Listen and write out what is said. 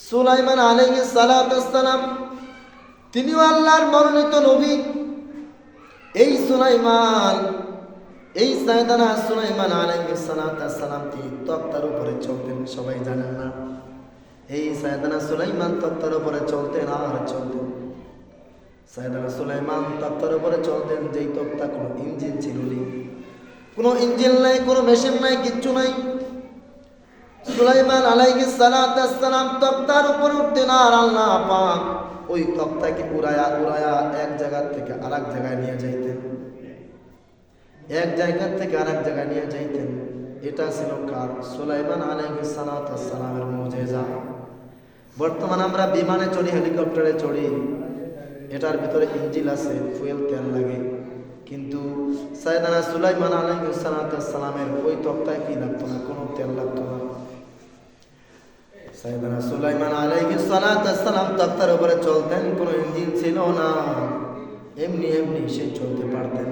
সুলাইমান আলাইহিস সালাম তিনিও আল্লাহর মনোনীত নবী। এই সুলাইমান, এই সায়দানা সুলাইমান আলাইহিস সালাম তিনি তক্তার উপরে চলতেন সবাই জানেন না? এই সায়দানা সুলাইমান তক্তার উপরে চলতেন আর চলতেন। সায়দানা সুলাইমান তক্তার উপরে চলতেন, যেই তক্তা কোনো ইঞ্জিন ছিল কোনো ইঞ্জিন নাই, কোনো মেশিন নাই, কিচ্ছু নাই। সুলাইমান আলাইহিস সালাম তক্তার উপর উঠতেন আর আল্লাহ পাক ওই তক্তাকে উড়ায়া উড়ায়া এক জায়গা থেকে আরেক জায়গায় নিয়ে যাইতেন। এক জায়গা থেকে আরেক জায়গায় নিয়ে যাইতেন। এটা ছিল কার? সুলাইমান আলাইহিস সালামের মুজিজা। বর্তমানে আমরা বিমানে চড়ি, হেলিকপ্টারে চড়ি। এটার ভিতরে ইঞ্জিন আছে, ফুয়েল তেল লাগে। কিন্তু সাইদানা সুলাইমান আলাইহিস সালামের ওই তক্তায় কি লাগতো না? কোনো তেল লাগতো না। সাইদানা সুলাইমান আলাইহিস সালাম উপরে চলতেন, কোনো ইঞ্জিন ছিল না। এমনি এমনি সে চলতে পারতেন।